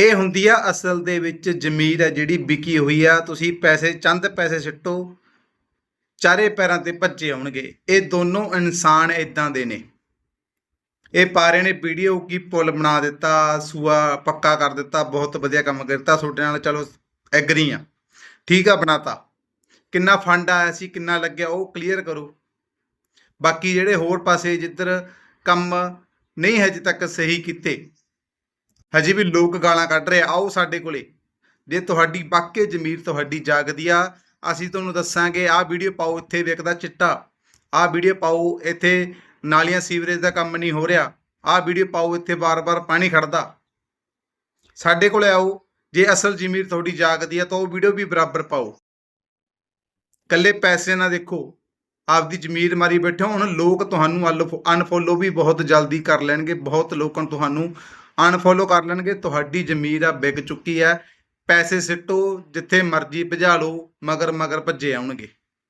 ਇਹ ਹੁੰਦੀ ਆ ਅਸਲ ਦੇ ਵਿੱਚ ਜ਼ਮੀਰ ਹੈ ਜਿਹੜੀ ਵਿਕੀ ਹੋਈ ਆ। ਤੁਸੀਂ ਪੈਸੇ ਚੰਦ ਪੈਸੇ ਸਿੱਟੋ, ਚਾਰੇ ਪੈਰਾਂ ਤੇ ਭੱਜੇ ਆਉਣਗੇ। ਇਹ ਦੋਨੋਂ ਇਨਸਾਨ ਇਦਾਂ ਦੇ ਨੇ। ਇਹ ਪਾਰੇ ਨੇ ਵੀਡੀਓ ਕੀ ਪੁੱਲ ਬਣਾ ਦਿੱਤਾ, ਸੂਆ ਪੱਕਾ ਕਰ ਦਿੱਤਾ, ਬਹੁਤ ਵਧੀਆ ਕੰਮ ਕਰਤਾ ਤੁਹਾਡੇ ਨਾਲ ਚਲੋ ਐਗਰੀ ਆ। ਠੀਕ ਆ, ਬਣਾਤਾ। ਕਿੰਨਾ ਫੰਡ ਆਇਆ ਸੀ, ਕਿੰਨਾ ਲੱਗਿਆ, ਉਹ ਕਲੀਅਰ ਕਰੋ। ਬਾਕੀ ਜਿਹੜੇ ਹੋਰ ਪਾਸੇ ਜਿੱਧਰ ਕੰਮ ਨਹੀਂ ਹਜੇ ਤੱਕ ਸਹੀ ਕੀਤੇ ਹਜੇ ਵੀ ਲੋਕ ਗਾਲਾਂ ਕੱਢ ਰਹੇ ਆਓ ਸਾਡੇ ਕੋਲੇ। ਜੇ ਤੁਹਾਡੀ ਵਾਕਈ ਜ਼ਮੀਰ ਤੁਹਾਡੀ ਜਾਗਦੀ ਆ, ਅਸੀਂ ਤੁਹਾਨੂੰ ਦੱਸਾਂਗੇ, ਆਹ ਵੀਡੀਓ ਪਾਓ ਇੱਥੇ ਵਿਕਦਾ ਚਿੱਟਾ। ਆਹ ਵੀਡੀਓ ਪਾਓ ਇੱਥੇ ਨਾਲੀਆਂ ਸੀਵਰੇਜ ਦਾ ਕੰਮ ਨਹੀਂ ਹੋ ਰਿਹਾ। ਆਹ ਵੀਡੀਓ ਪਾਓ ਇੱਥੇ ਬਾਰ-ਬਾਰ ਪਾਣੀ ਖੜਦਾ ਸਾਡੇ ਕੋਲੇ ਆਓ, ਜੇ ਅਸਲ ਜ਼ਮੀਰ ਤੁਹਾਡੀ ਜਾਗਦੀ ਆ ਤਾਂ ਉਹ ਵੀਡੀਓ ਵੀ ਬਰਾਬਰ ਪਾਓ। ਕੱਲੇ ਪੈਸੇ ਨਾ ਦੇਖੋ। ਆਪਦੀ ਜ਼ਮੀਰ ਮਾਰੀ ਬੈਠੇ ਹੁਣ, ਲੋਕ ਤੁਹਾਨੂੰ ਅਨਫੋਲੋ ਵੀ ਬਹੁਤ ਜਲਦੀ ਕਰ ਲੈਣਗੇ, ਬਹੁਤ ਲੋਕਾਂ ਨੂੰ ਤੁਹਾਨੂੰ ਅਨਫੋਲੋ ਕਰ ਲੈਣਗੇ, ਤੁਹਾਡੀ ਜ਼ਮੀਰ ਆ, ਵਿਕ ਚੁੱਕੀ ਹੈ ਪੈਸੇ ਸਿੱਟੋ, ਜਿੱਥੇ ਮਰਜ਼ੀ ਭਜਾ ਲਓ ਮਗਰ ਮਗਰ ਭੱਜੇ ਆਉਣਗੇ।